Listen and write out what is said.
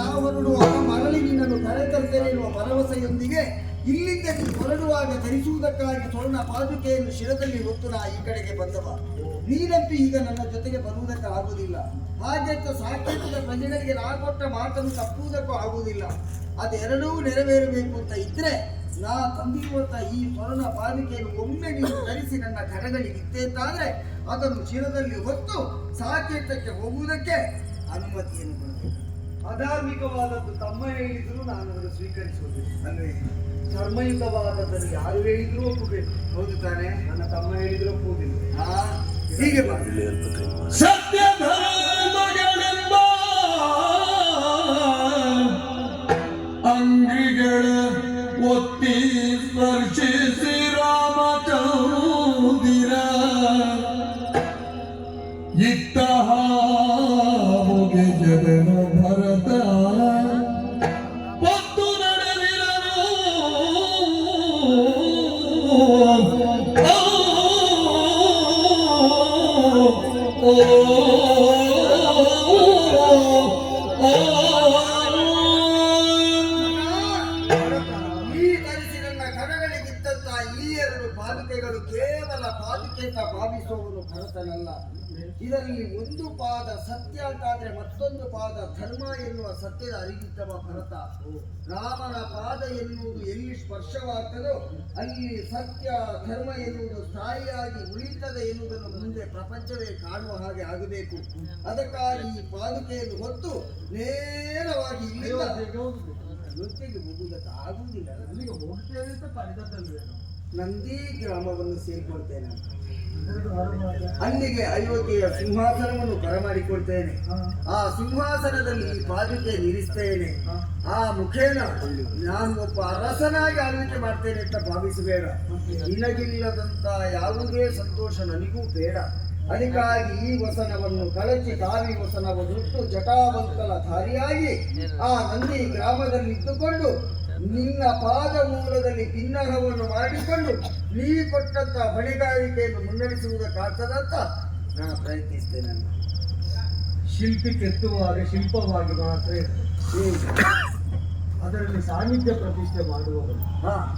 ನಾವು ಹೊರಡುವಾಗ ಮರಳಿ ನಿನ್ನನ್ನು ಕರೆತರ್ತೇನೆ ಎನ್ನುವ ಭರವಸೆಯೊಂದಿಗೆ ಇಲ್ಲಿಂದ ಹೊರಡುವಾಗ ಧರಿಸುವುದಕ್ಕಾಗಿ ಸ್ವರ್ಣ ಪಾದುಕೆಯನ್ನು ಶಿರದಲ್ಲಿ ಹೊತ್ತು ನಾ ಈ ಕಡೆಗೆ ಬಂದವ. ನೀನಂತೂ ಈಗ ನನ್ನ ಜೊತೆಗೆ ಬರುವುದಕ್ಕೆ ಆಗುವುದಿಲ್ಲ ಹಾಗೆಂತ ಸಾಕೇತದ ಪ್ರಜೆಗಳಿಗೆ ನಾ ಕೊಟ್ಟ ಮಾತನ್ನು ತಪ್ಪುವುದಕ್ಕೂ ಆಗುವುದಿಲ್ಲ. ಅದೆರಡೂ ನೆರವೇರಬೇಕು ಅಂತ ಇದ್ರೆ ನಾ ತಂದಿರುವಂತ ಈ ಸ್ವರ್ಣ ಪಾಲಿಕೆಯನ್ನು ಒಮ್ಮೆ ನೀನು ಧರಿಸಿ ನನ್ನ ಕರಗಳಿಗೆ ಅಂತಾದ್ರೆ ಅದನ್ನು ಶಿರದಲ್ಲಿ ಹೊತ್ತು ಸಾಕೇತಕ್ಕೆ ಹೋಗುವುದಕ್ಕೆ ಅನುಮತಿಯನ್ನು ಕೊಡಬೇಕು. ಅಧಾರ್ಮಿಕವಾದದ್ದು ತಮ್ಮ ಹೇಳಿದ್ರು ನಾನು ಅದನ್ನು ಸ್ವೀಕರಿಸುವುದಿಲ್ಲ. ಅಂದ್ರೆ ಧರ್ಮಯುತವಾದದ್ದನ್ನು ಯಾರು ಹೇಳಿದ್ರು ಒಪ್ಪಬೇಕು. ಹೌದು ತಾನೆ? ನನ್ನ ತಮ್ಮ ಹೇಳಿದ್ರು ಒಪ್ಪುವುದಿಲ್ಲ. ಹಾ ಹೀಗೆ ಬಾ ಸತ್ಯ ಧರ್ಮಗಳೆಂಬ ಅಂಗಿಗಳ ಒತ್ತಿ ಸ್ಪರ್ಶಿಸಿ ರಾಮಚಂದಿರ ಇತ್ತ ಹಾ ಜಗನ 哦。ಪಾದುಕೆಗಳು ಕೇವಲ ಪಾದುಕೆ ಅಂತ ಭಾವಿಸುವವರು ಭರತನಲ್ಲ. ಇದರಲ್ಲಿ ಒಂದು ಪಾದ ಸತ್ಯ ಅಂತಾದ್ರೆ ಮತ್ತೊಂದು ಪಾದ ಧರ್ಮ ಎನ್ನುವ ಸತ್ಯದ ಅರಿಗಿತ್ತವ ಭರತ. ರಾಮನ ಪಾದ ಎನ್ನುವುದು ಎಲ್ಲಿ ಸ್ಪರ್ಶವಾಗ್ತದೋ ಅಲ್ಲಿ ಸತ್ಯ ಧರ್ಮ ಎನ್ನುವುದು ಸ್ಥಾಯಿಯಾಗಿ ಉಳಿತದೆ ಎನ್ನುವುದನ್ನು ಮುಂದೆ ಪ್ರಪಂಚವೇ ಕಾಣುವ ಹಾಗೆ ಆಗಬೇಕು. ಅದಕ್ಕಾಗಿ ಈ ಪಾದುಕೆಯನ್ನು ಹೊತ್ತು ನೇರವಾಗಿ ಇಲ್ಲಿ ಅಯೋಧ್ಯೆಗೆ ಹೋಗುವುದಕ್ಕೆ ಆಗುವುದಿಲ್ಲ. ಅಲ್ಲಿಗೆ ಹೋಗ್ತೇವೆ ಅಂತ ಪಡೆದದ್ದಲ್ವೇ ನಂದಿ ಗ್ರಾಮವನ್ನು ಸೇರಿಕೊಳ್ತೇನೆ ಅಲ್ಲಿಗೆ ಅಯೋಧ್ಯೆಯ ಸಿಂಹಾಸನವನ್ನು ಬರಮಾಡಿಕೊಳ್ತೇನೆ. ಆ ಸಿಂಹಾಸನದಲ್ಲಿ ಈ ಪಾದುಕೆ ನಿಲ್ಲಿಸ್ತೇನೆ. ಆ ಮುಖೇನ ನಾನು ಒಬ್ಬ ಅರಸನಾಗಿ ಆಳ್ವಿಕೆ ಮಾಡ್ತೇನೆ ಅಂತ ಭಾವಿಸಬೇಡ. ನಿನಗಿಲ್ಲದಂತ ಯಾವುದೇ ಸಂತೋಷ ನನಗೂ ಬೇಡ. ಅದಕ್ಕಾಗಿ ಈ ವಸನವನ್ನು ಕಳಚಿ ಕಾವಿ ವಸನವನ್ನು ಜಟಾವಂತಲ ಧಾರಿಯಾಗಿ ಆ ನಂದಿ ಗ್ರಾಮದಲ್ಲಿ ಇದ್ದುಕೊಂಡು ನಿನ್ನ ಪಾದ ಮೂಲದಲ್ಲಿ ಕಿನ್ನರವನ್ನು ಮಾಡಿಕೊಂಡು ನೀ ಕೊಟ್ಟಂತ ಹೊಣೆಗಾರಿಕೆಯನ್ನು ಮುನ್ನಡೆಸುವುದಕ್ಕಾಗ್ತದಂತ ನಾನು ಪ್ರಯತ್ನಿಸ್ತೇನೆ. ಶಿಲ್ಪಿ ಕೆತ್ತುವಾಗ ಶಿಲ್ಪವಾಗಿ ಮಾತ್ರ. ಅದರಲ್ಲಿ ಸಾನ್ನಿಧ್ಯ ಪ್ರತಿಷ್ಠೆ ಮಾಡುವವರು ಹಾ.